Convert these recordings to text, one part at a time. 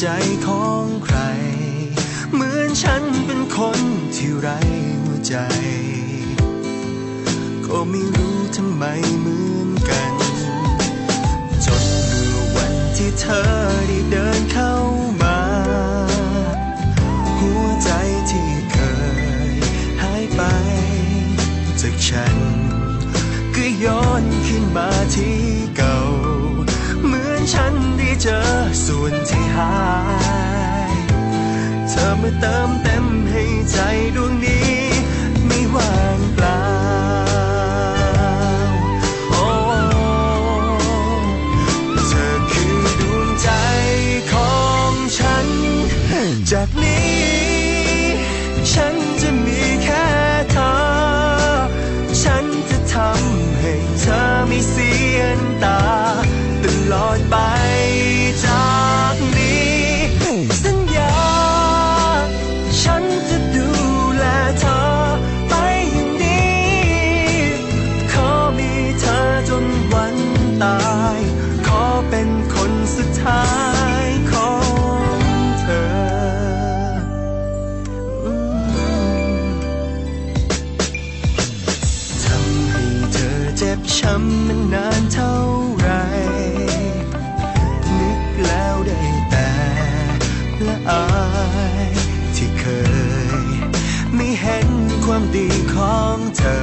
ใจของใคร เหมือนฉันเป็นคนที่ไร้หัวใจ ก็ไม่รู้ทำไมเหมือนกัน จนเมื่อวันที่เธอได้เดินเข้ามา หัวใจที่เคยหายไป จากฉัน ก็ย้อนขึ้นมาที่ เจอส่วนที่หาย เธอมาเติมเต็มให้ใจดวงนี้ไม่ว่างเปล่าโอ้เธอคือดวงใจของฉัน จากนี้ ฉันจะมีแค่เธอ ฉันจะทำให้เธอไม่เสียนำตา ตลอดไป เป็นคนสุดท้ายของเธอ ทำให้เธอเจ็บช้ำมันนานเท่าไรนึกแล้วได้แต่ละอายที่เคย ไม่เห็นความดีของเธอ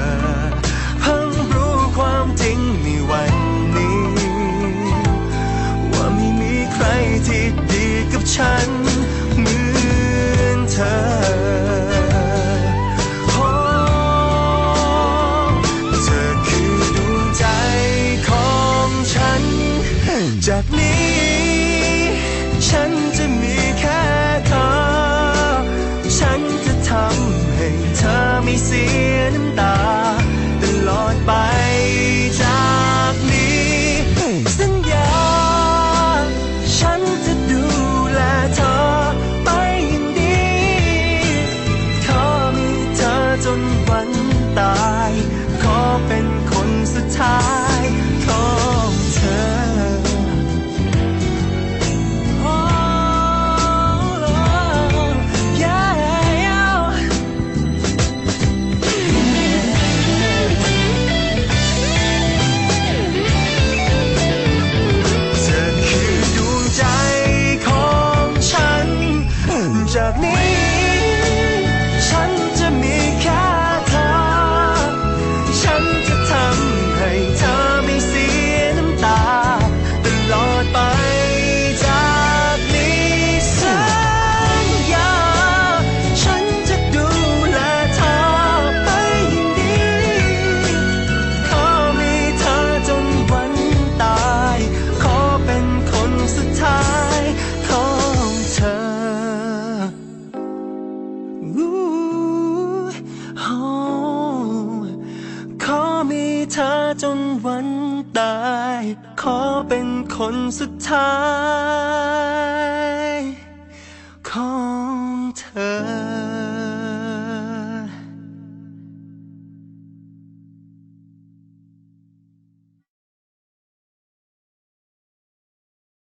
ฉันเหมือนเธอโอ้เธอคือดวงใจของฉันจากนี้ ฉันจะมีแค่เธอ ฉันจะทำให้เธอไม่เสียน้ำตาตลอดไป จนวันตาย ขอเป็นคนสุดท้าย ของเธอ